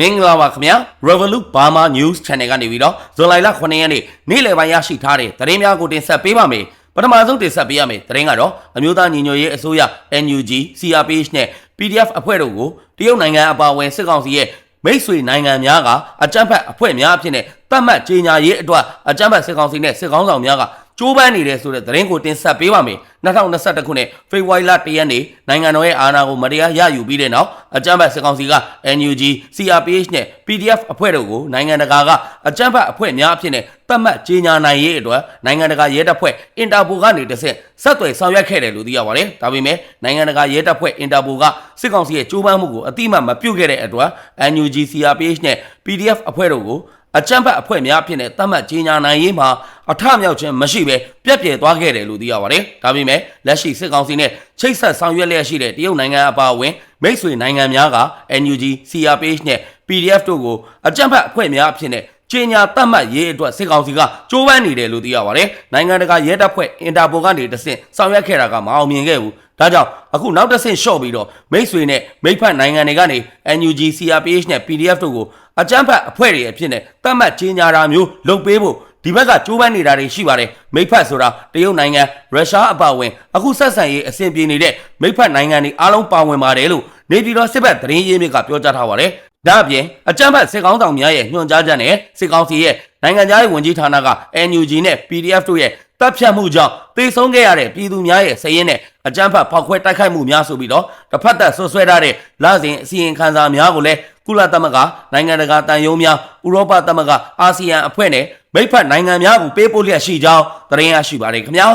မင်္ဂလာပါခင်ဗျာ Revolut Burma News Channel ကနေပြီးတော့ဇွန်လလ9ရက်နေ့နေ့လယ်ပိုင်းရရှိထားတဲ့သတင်းများကိုတင်ဆက်ပေးပါမယ်ပထမဆုံးတင်ဆက်ပေးရမယ်သတင်းကတော့အမျိုးသားညီညွတ်ရေးအစိုးရ NUG CRPH နဲ့ PDF အဖွဲ့တို့ကိုတရုတ်နိုင်ငံအပါအဝင်စစ်ကောင်စီရဲ့မိတ်ဆွေနိုင်ငံများကအကြမ်းဖက်အဖွဲ့များအဖြစ်နဲ့တတ်မှတ်ကြေညာရေးအတွက်အကြမ်းဖက်စစ်ကောင်စီနဲ့စစ်ကောင်ဆောင်များက ကြိုးပမ်းနေတဲ့ဆိုတဲ့သတင်းကိုတင်ဆက်ပေးပါမယ်2021ခုနှစ်ဖေဖော်ဝါရီလ1ရက်နေ့နိုင်ငံတော်ရဲ့အာဏာကိုမတရားရယူပြီးတဲ့နောက်အကြမ်းဖက်စစ်ကောင်စီက NUG CRPH နဲ့ PDF အဖွဲ့တို့ကိုနိုင်ငံတကာကအကြမ်းဖက်အဖွဲ့များအဖြစ်နဲ့တတ်မှတ်ကြေညာနိုင်ရေးအတွက်နိုင်ငံတကာရဲတပ်ဖွဲ့အင်တာပိုကနေတစ်ဆက်ဆက်သွယ်ဆောင်ရွက်ခဲ့တယ်လို့သိရပါတယ်ဒါပေမဲ့နိုင်ငံတကာရဲတပ်ဖွဲ့အင်တာပိုကစစ်ကောင်စီရဲ့ကြိုးပမ်းမှုကိုအတိအမှတ်မပြုတ်ခဲ့တဲ့အတွက် NUG CRPH နဲ့ PDF အဖွဲ့တို့ကိုအကြမ်းဖက်အဖွဲ့များဖြစ်တဲ့တတ်မှတ်ကြီးညာနိုင်ရေးမှာ အထမြောက်ခြင်းမရှိဘဲပြက်ပြယ်သွားခဲ့တယ်လို့သိရပါတယ်။ဒါပေမဲ့လက်ရှိစစ်ကောင်စီနဲ့ချိတ်ဆက်ဆောင်ရွက်လျက်ရှိတဲ့တရုတ်နိုင်ငံအပါအဝင်မိတ်ဆွေနိုင်ငံများက NUG, CRPH နဲ့ PDF တို့ကိုအကြမ်းဖက်အဖွဲ့များဖြစ်တဲ့ကျင်းညာတတ်မှတ်ရေးအတွက်စစ်ကောင်စီကကြိုးပမ်းနေတယ်လို့သိရပါတယ်။နိုင်ငံတကာရဲတပ်ဖွဲ့အင်တာပိုကနေတဆင့်ဆောင်ရွက်ခဲ့တာကမအောင်မြင်ခဲ့ဘူး။ဒါကြောင့်အခုနောက်တစ်ဆင့်လျှော့ပြီးတော့မိတ်ဆွေနဲ့မိတ်ဖက်နိုင်ငံတွေကနေ NUG, CRPH နဲ့ PDF တို့ကိုအကြမ်းဖက်အဖွဲ့တွေအဖြစ်နဲ့တတ်မှတ်ကြီးညာတာမျိုးလုပ်ပေးဖို့ ဒီဘက်ကကြိုးပမ်းနေတာတွေရှိပါတယ်မိတ်ဖက်ဆိုတာတရုတ်နိုင်ငံရုရှားအပါအဝင်အခုဆက်ဆံရေးအဆင်ပြေနေတဲ့မိတ်ဖက်နိုင်ငံတွေအားလုံးပါဝင်ပါတယ်လို့နေပြည်တော်စစ်ဘက်သတင်းရင်းမြစ်ကပြောကြားထားပါတယ်ဒါအပြင်အကြမ်းဖက်စစ်ကောင်းဆောင်များရဲ့ညွှန်ကြားချက်နဲ့စစ်ကောင်းစီရဲ့နိုင်ငံသားရေးဝန်ကြီးဌာနက NUG နဲ့ PDF တို့ရဲ့တပ်ဖြတ်မှုကြောင့်တေဆုံးခဲ့ရတဲ့ပြည်သူများရဲ့စည်ရင်းနဲ့အကြမ်းဖက်ဖောက်ခွဲတိုက်ခိုက်မှုများဆိုပြီးတော့တစ်ဖက်သက်ဆွဆွဲထားတဲ့လစဉ်အစီရင်ခံစာများကိုလည်း ကုလသမဂ္ဂနိုင်ငံတကာတန်ယုံများဥရောပသမဂ္ဂအာဆီယံအဖွဲ့နဲ့မိတ်ဖက်နိုင်ငံများကိုပေးပို့လျက်ရှိကြောင်းသတင်းရရှိပါတယ်ခင်ဗျာ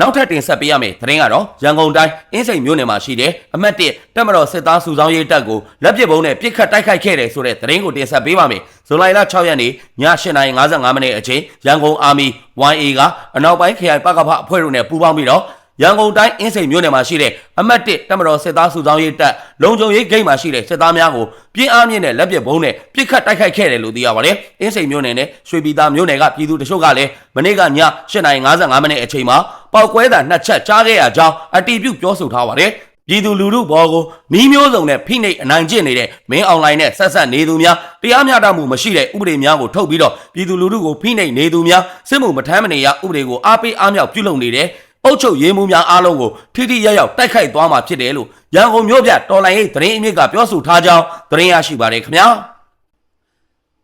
နောက်ထပ်တင်ဆက်ပေးရမယ့်သတင်းကတော့ရန်ကုန်တိုင်းအင်းစိန်မြို့နယ်မှာရှိတဲ့အမတ်တစ်တက်မတော်စစ်သားစုဆောင်ရေးတပ်ကိုလက်ပစ်ပုံးနဲ့ပစ်ခတ်တိုက်ခိုက်ခဲ့တယ်ဆိုတဲ့သတင်းကိုတင်ဆက်ပေးပါမယ်။ဇွန်လ6ရက်နေ့ည8:55မိနစ်အချိန်ရန်ကုန်အာမီ YA ကအနောက်ပိုင်းခရိုင်ပကဖအဖွဲ့တို့နဲ့ပူးပေါင်းပြီးတော့ ရန်ကုန်တိုင်းအင်းစိန်မြို့နယ်မှာရှိတဲ့အမတ်တစ်တက်မတော်စစ်သားစုဆောင်ရေးတပ်လုံခြုံရေးဂိတ်မှာရှိတဲ့စစ်သားများကိုပြင်းအားမြင့်တဲ့လက်ပစ်ဘုံနဲ့ပစ်ခတ်တိုက်ခိုက်ခဲ့တယ်လို့သိရပါတယ်။အင်းစိန်မြို့နယ်နဲ့ရွှေပြည်သာမြို့နယ်ကပြည်သူတချို့ကလည်းမနေ့ကည8:55မိနစ်အချိန်မှာပောက်ကွဲတာနှစ်ချက်ကြားခဲ့ရကြောင်းအတီးပြုပြောဆိုထားပါတယ်။ပြည်သူလူထုဘောကိုနီးမျိုးစုံနဲ့ဖိနှိပ်အနိုင်ကျင့်နေတဲ့မင်းအွန်လိုင်းနဲ့ဆက်ဆက်နေသူများတရားမျှတမှုမရှိတဲ့ဥပဒေများကိုထုတ်ပြီးတော့ပြည်သူလူထုကိုဖိနှိပ်နေသူများစစ်မှုမထမ်းမနေရဥပဒေကိုအားပေးအားမြောက်ပြုလုပ်နေတဲ့ အုပ်ချုပ်ရေးမှုများအားလုံးကိုထိထိရရောက်တိုက်ခိုက်သွားမှာဖြစ်တယ်လို့ရန်ကုန်မြို့ပြတော်လိုင်းရေးသတင်းအမြစ်ကပြောဆိုထားကြောင်းသတင်းရရှိပါတယ်ခင်ဗျာ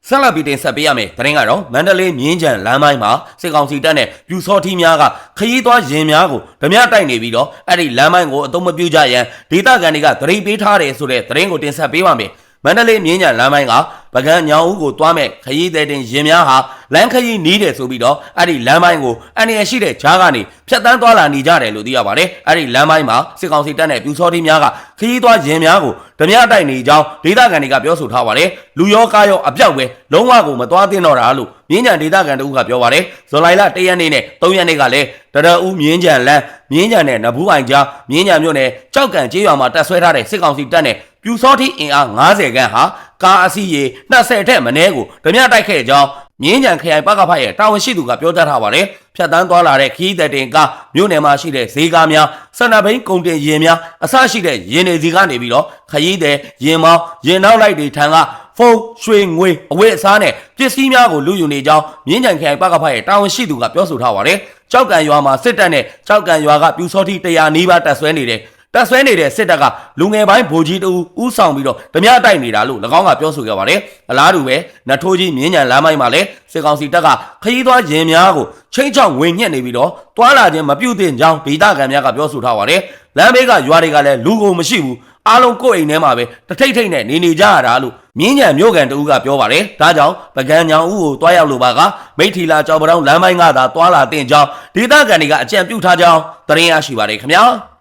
ဆက်လက်ပြီးတင်ဆက်ပေးရမယ်သတင်းကတော့မန္တလေးမြင်းကြံလမ်းပိုင်းမှာစစ်ကောင်စီတပ်နဲ့ပြူစောထီးများကခရီးသွားရင်များကိုဓမြတိုက်နေပြီးတော့အဲ့ဒီလမ်းပိုင်းကိုအသုံးမပြုကြရန်ဒေသခံတွေကသတိပေးထားတယ်ဆိုတဲ့သတင်းကိုတင်ဆက်ပေးပါမယ် မန္တလေးမြင်းကြံလမ်းပိုင်းကပကံညောင်ဦးကိုတွားမဲ့ခရီးသည်တင်ရင်များဟာလမ်းခရီးနီးတယ်ဆိုပြီးတော့အဲ့ဒီလမ်းပိုင်းကိုအန်ရရှိတဲ့ဂျားကနေဖြတ်တန်းသွားလာနေကြတယ်လို့သိရပါတယ်အဲ့ဒီလမ်းပိုင်းမှာစစ်ကောင်စီတပ်နဲ့ပြူစောတိများကခရီးသွားရင်များကိုဓမြတိုက်နေကြောင်းဒေသခံတွေကပြောဆိုထားပါတယ်လူရောကားရောအပြောက်ပဲလုံးဝကိုမသွားသင့်တော့တာလို့မြင်းကြံဒေသခံတို့ကပြောပါတယ်ဇွန်လ1ရက်နေ့နဲ့3ရက်နေ့ကလည်းတရအူးမြင်းကြံလမ်းမြင်းကြံနဲ့နဘူးအိုင်ကြားမြင်းကြံမြို့နယ်ကြောက်ကံကျေးရွာမှာတပ်ဆွဲထားတဲ့စစ်ကောင်စီတပ်နဲ့ ပြူစောတိအင်အား90ခန်းဟာကားအစီးရေ20ထက်မနည်းကိုဓမြတိုက်ခဲ့ကြောင်းမြင်းကြံခရိုင်ပကဖရဲ့တာဝန်ရှိသူကပြောကြားထားပါတယ်။ဖြတ်တန်းသွားလာတဲ့ခီးတဲ့တင်ကားမြို့နယ်မှာရှိတဲ့ဈေးကားများစန္ဒဘိန်းကုန်တင်ရင်များအဆရှိတဲ့ရင်တွေစီကနေပြီးတော့ခရီးတဲ့ရင်မောင်းရင်နောက်လိုက်တွေထံကဖုန်းရွှေငွေအဝတ်အစားနဲ့ပစ္စည်းများကိုလူယူနေကြောင်းမြင်းကြံခရိုင်ပကဖရဲ့တာဝန်ရှိသူကပြောဆိုထားပါတယ်။ကြောက်ကံရွာမှာစစ်တပ်နဲ့ကြောက်ကံရွာကပြူစောတိ100နီးပါးတပ်ဆွဲနေတယ် တက်ဆွဲနေတဲ့စစ်တပ်ကလူငယ်ပိုင်းဗိုလ်ကြီးတူဦးဆောင်ပြီးတော့ဓမြတိုက်နေတာလို့၎င်းကပြောဆိုခဲ့ပါတယ်။အလားတူပဲနတ်ထိုးကြီးမြင်းညံလမ်းပိုင်းမှာလည်းစစ်ကောင်စီတပ်ကခရီးသွားရင်များကိုချင်းချောင်းဝင်ညှက်နေပြီးတော့တွာလာခြင်းမပြုတ်သင့်ကြောင်းဒေသခံများကပြောဆိုထားပါတယ်။လမ်းဘေးကရွာတွေကလည်းလူကုန်မရှိဘူး။အားလုံးကိုယ့်အိမ်ထဲမှာပဲတထိတ်ထိတ်နဲ့နေနေကြရတာလို့မြင်းညံမြို့ကန်တူကပြောပါတယ်။ဒါကြောင့်ပကံညောင်ဦးကိုတွားရောက်လို့ပါကမိထီလာကြောင်ပတောင်းလမ်းပိုင်းကသာတွာလာတင်ကြောင်းဒေသခံတွေကအကြံပြုထားကြောင်းသတင်းရရှိပါတယ်ခင်ဗျာ။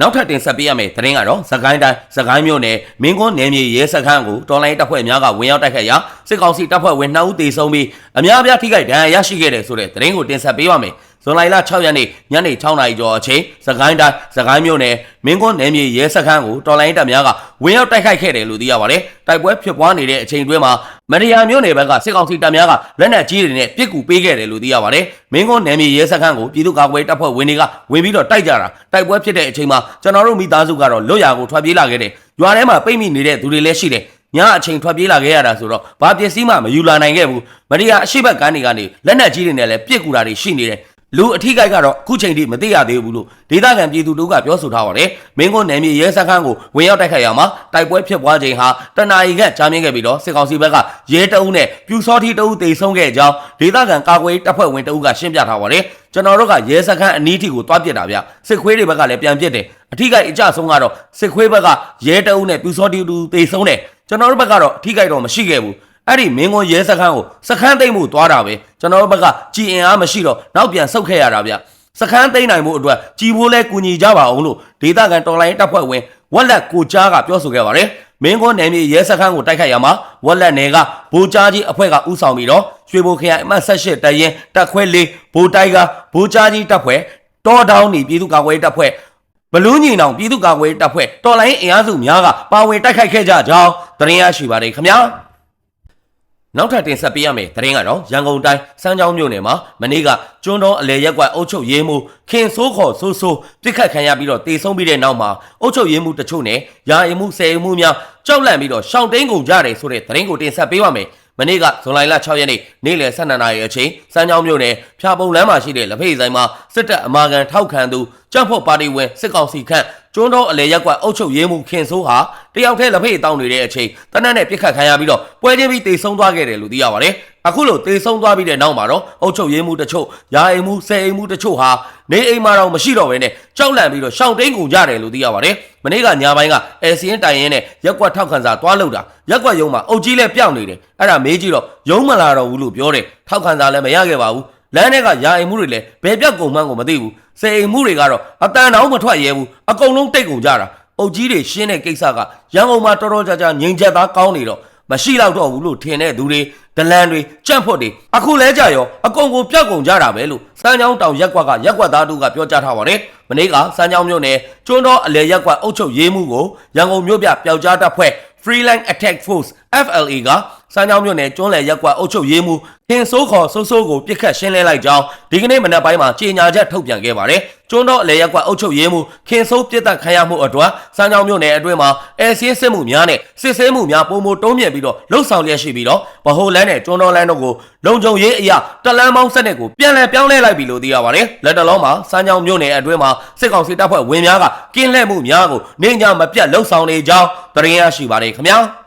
နောက်ထပ်တင်ဆက်ပေးရမယ့်သတင်းကတော့သခိုင်းတိုင်းသခိုင်းမြို့နယ်မင်းကွန်းနယ်မြေရဲစခန်းကိုတော်လိုင်းတပ်ဖွဲ့များကဝင်ရောက်တိုက်ခတ်ရာစစ်ကောင်စီတပ်ဖွဲ့ဝင်2ဦးသေဆုံးပြီးအများအပြားထိခိုက်ဒဏ်ရာရရှိခဲ့တယ်ဆိုတဲ့သတင်းကိုတင်ဆက်ပေးပါမယ်။ဇွန်လ6ရက်နေ့ညနေ6နာရီကျော်အချိန်သခိုင်းတိုင်းသခိုင်းမြို့နယ်မင်းကွန်းနယ်မြေရဲစခန်းကိုတော်လိုင်းတပ်များကဝင်ရောက်တိုက်ခိုက်ခဲ့တယ်လို့သိရပါတယ်။တိုက်ပွဲဖြစ်ပွားနေတဲ့အချိန်တွင်းမှာ မရိယာမြို့နယ်ဘက်ကစစ်ကောင်စီတပ်များကလက်နက်ကြီးတွေနဲ့ပစ်ကူပေးခဲ့တယ်လို့သိရပါတယ်။မင်းကွန်းနယ်မြေရဲစခန်းကိုပြည်သူ့ကာကွယ်တပ်ဖွဲ့ဝင်တွေကဝင်ပြီးတော့တိုက်ကြတာတိုက်ပွဲဖြစ်တဲ့အချိန်မှာကျွန်တော်တို့မိသားစုကတော့လွတ်ရာကိုထွက်ပြေးလာခဲ့တယ်။ရွာထဲမှာပိတ်မိနေတဲ့သူတွေလည်းရှိတယ်။ညညအချိန်ထွက်ပြေးလာခဲ့ရတာဆိုတော့ဘာပစ္စည်းမှမယူလာနိုင်ခဲ့ဘူးမရီယာအရှိဘက်ကန်းတွေကနေလက်နက်ကြီးတွေနဲ့လည်းပြစ်ကူတာတွေရှိနေတယ် လူအထိကိုက်ကတော့အခုချိန်ထိမသိရသေးဘူးလို့ဒေသခံပြည်သူတို့ကပြောဆိုထားပါတယ်မင်းကုန်းနယ်မြေရဲစခန်းကိုဝင်ရောက်တိုက်ခိုက်ရမှာတိုက်ပွဲဖြစ်ပွားချိန်ဟာတနအီကကြာမြင့်ခဲ့ပြီးတော့စစ်ကောင်စီဘက်ကရဲတအုပ်နဲ့ပြူစောထီတအုပ်တေဆုံးခဲ့ကြောင်းဒေသခံကာကွယ်ရေးတပ်ဖွဲ့ဝင်တအုပ်ကရှင်းပြထားပါတယ်ကျွန်တော်တို့ကရဲစခန်းအနီးထိကိုတွားပစ်တာဗျစစ်ခွေးတွေဘက်ကလည်းပြန်ပစ်တယ်အထိကိုက်အကြဆုံးကတော့စစ်ခွေးဘက်ကရဲတအုပ်နဲ့ပြူစောထီတူတေဆုံးတယ်ကျွန်တော်တို့ဘက်ကတော့အထိကိုက်တော့မရှိခဲ့ဘူး အဲ့ဒီမင်းကွန်ရဲစခန်းကိုစခန်းသိမ်းမှုသွားတာပဲကျွန်တော်တို့ဘက်ကကြည်အင်အားမရှိတော့နောက်ပြန်ဆုတ်ခဲ့ရတာဗျစခန်းသိမ်းနိုင်မှုအတွက်ကြည်ဖိုးလဲကူညီကြပါအောင်လို့ဒေသခံတော်လိုင်းတပ်ဖွဲ့ဝင်ဝက်လက်ကိုကြားကပြောဆိုခဲ့ပါတယ်မင်းကွန်နယ်မြေရဲစခန်းကိုတိုက်ခိုက်ရမှာဝက်လက်နယ်ကဘူကြားကြီးအဖွဲ့ကဥဆောင်ပြီးတော့ရွှေဘိုခရိုင်အမှတ်18တရင်တက်ခွဲလေးဘူတိုက်ကဘူကြားကြီးတပ်ဖွဲ့တောတောင်းနေပြည်သူ့ကာကွယ်ရေးတပ်ဖွဲ့ဘလူးညီနောင်ပြည်သူ့ကာကွယ်ရေးတပ်ဖွဲ့တော်လိုင်းအင်အားစုများကပါဝင်တိုက်ခိုက်ခဲ့ကြကြောင်းသတင်းရရှိပါတယ်ခင်ဗျာ နောက်ထပ်တင်ဆက်ပေးရမယ့်သတင်းကတော့ရန်ကုန်တိုင်းစမ်းချောင်းမြို့နယ်မှာမနေ့ကကျွန်းတော်အလဲရက်ကွက်အုပ်ချုပ်ရေးမှူးခင်စိုးခေါ်စိုးစိုးပြစ်ခတ်ခံရပြီးတော့တေဆုံးပြီးတဲ့နောက်မှာအုပ်ချုပ်ရေးမှူးတချို့နဲ့ယာယီမှုဆယ်ယီမှုများကြောက်လန့်ပြီးတော့ရှောင်းတိန်ကုန်ကြတယ်ဆိုတဲ့သတင်းကိုတင်ဆက်ပေးပါမယ် မနေ့ကဇွန်လ6ရက်နေ့နေ့လယ်12နာရီအချိန်စမ်းချောင်းမြို့နယ်ဖြာပုံလမ်းမှာရှိတဲ့လက်ဖေးဆိုင်မှာစစ်တပ်အမာခံထောက်ခံသူကြောက်ဖို့ပါတီဝင်စစ်ကောင်စီခန့်ကျွန်းတော်အလဲရက်ကွက်အုပ်ချုပ်ရေးမှူးခင်စိုးဟာတယောက်တည်းလက်ဖေးတောင်းနေတဲ့အချိန်တနက်နဲ့ပြစ်ခတ်ခံရပြီးတော့ပွဲချင်းပြီးတေဆုံးသွားခဲ့တယ်လို့သိရပါတယ်အခုလိုတေဆုံးသွားပြီးတဲ့နောက်မှာတော့အုပ်ချုပ်ရေးမှူးတချို့ယာအိမ်မှူးဆယ်အိမ်မှူးတချို့ဟာနေအိမ်မှာတော့မရှိတော့ဘဲနဲ့ကြောက်လန့်ပြီးတော့ရှောင်းတိန်ကုန်ကြတယ်လို့သိရပါတယ် မနေ့ကညပိုင်းကအဲစီရင်တိုင်ရင်နဲ့ရက်ကွက်ထောက်ခံစာတွားလို့တာရက်ကွက်ရုံးမှာအုပ်ကြီးလည်းပျောက်နေတယ်အဲ့ဒါမေးကြည့်တော့ရုံးမလာတော့ဘူးလို့ပြောတယ်ထောက်ခံစာလည်းမရခဲ့ပါဘူးလမ်းထဲကယာအိမ်မှုတွေလည်းဘယ်ပြတ်ကုန်မှန်းကိုမသိဘူးစေအိမ်မှုတွေကတော့အတန်တောင်မထွက်ရဲဘူးအကုန်လုံးတိတ်ကုန်ကြတာအုပ်ကြီးတွေရှင်းတဲ့ကိစ္စကရန်ကုန်မှာတော်တော်ကြာကြာငြိမ်ချက်သားကောင်းနေတော့မရှိတော့တော့ဘူးလို့ထင်တဲ့သူတွေ ဒလန်တွေကြန့်ဖွတ်တွေအခုလဲကြရောအကုန်ကိုပြတ်ကုန်ကြတာပဲလို့စမ်းချောင်းတောင်ရက်ကွက်ကရက်ကွက်သားတို့ကပြောကြားထားပါတယ်မနေ့ကစမ်းချောင်းမြို့နယ်ကျွန်းတော်အလဲရက်ကွက်အုပ်ချုပ်ရေးမှုကိုရန်ကုန်မြို့ပြပျောက်ကြားတပ်ဖွဲ့ Freeline Attack Force FLA က စမ်းချောင်းမြို့နယ်ကျွန်းလယ်ရက်ကွက်အုပ်ချုပ်ရေးမှုခင်စိုးခေါ်စိုးစိုးကိုပြစ်ခတ်ရှင်းလင်းလိုက်ကြောင်းဒီကနေ့မနက်ပိုင်းမှာကြေညာချက်ထုတ်ပြန်ခဲ့ပါတယ်။ကျွန်းတော်အလဲရက်ကွက်အုပ်ချုပ်ရေးမှုခင်စိုးပြစ်တက်ခံရမှုအတွက်စမ်းချောင်းမြို့နယ်အတွင်းမှာအဲစင်းစစ်မှုများနဲ့စစ်ဆေးမှုများပုံမတုံးမြင့်ပြီးတော့လှုပ်ဆောင်လျက်ရှိပြီးတော့ဗဟိုလန်းနဲ့ကျွန်းတော်လန်းတို့ကိုလုံခြုံရေးအရာတလန်းပေါင်းစနစ်ကိုပြန်လည်ပြောင်းလဲလိုက်ပြီလို့သိရပါတယ်။လက်တလုံးမှာစမ်းချောင်းမြို့နယ်အတွင်းမှာစစ်ကောင်စီတပ်ဖွဲ့ဝင်များကကင်းလှည့်မှုများကိုနေကြမပြတ်လှုပ်ဆောင်နေကြောင်းသတင်းရရှိပါတယ်ခင်ဗျာ။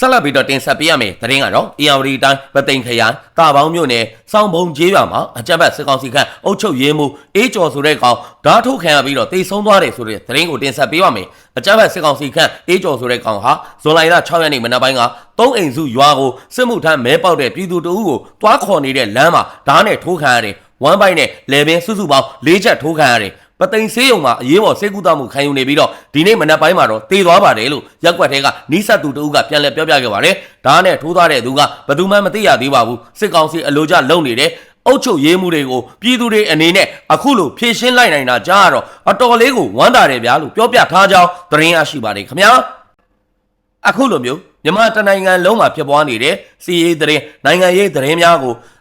ဆက်လက်ပြီးတော့တင်ဆက်ပေးရမယ်သတင်းကတော့ AR တိုင်းပသိမ်ခရိုင်တာပေါင်းမြို့နယ်စောင်းဘုံကျေးရွာမှာအကြမ်းဖက်စစ်ကောင်စီခန့်အုပ်ချုပ်ရေးမှူးအေးကျော်ဆိုတဲ့ကောင်ဓာတ်ထုတ်ခံရပြီးတော့တိတ်ဆုံးသွားတယ်ဆိုတဲ့သတင်းကိုတင်ဆက်ပေးပါမယ်အကြမ်းဖက်စစ်ကောင်စီခန့်အေးကျော်ဆိုတဲ့ကောင်ဟာဇွန်လ6ရက်နေ့မနက်ပိုင်းကသုံးအိမ်စုရွာကိုစစ်မှုထမ်းမဲပေါက်တဲ့ပြည်သူတအုပ်ကိုတွားခေါ်နေတဲ့လမ်းမှာဓာတ်နဲ့ထိုးခံရတယ်ဝမ်ဘိုက်နဲ့လေပင်စုစုပေါင်း၄ချက်ထိုးခံရတယ် ပသိမ်ဆေးရုံမှာအရေးပေါ်ဆေးကုသမှုခံယူနေပြီးတော့ဒီနေ့မနက်ပိုင်းမှာတော့တေသွားပါတယ်လို့ရက်ကွက်ထဲကနီးစပ်သူတဦးကပြန်လည်ပြောပြခဲ့ပါတယ်။ဒါနဲ့ထိုးသွားတဲ့သူကဘယ်သူမှမသိရသေးပါဘူး။စစ်ကောင်စီအလိုကျလုံနေတဲ့အုတ်ချုပ်ရေးမှုတွေကိုပြည်သူတွေအနေနဲ့အခုလိုဖြည့်ရှင်းလိုက်နိုင်တာကြားတော့အတော်လေးကိုဝမ်းသာတယ်ဗျာလို့ပြောပြထားကြောင်းသတင်းရရှိပါတယ်ခင်ဗျာ။အခုလိုမျိုးမြန်မာတနိုင်ငံလုံးမှာဖြစ်ပွားနေတဲ့စီးရေးသတင်းနိုင်ငံရေးသတင်းများကို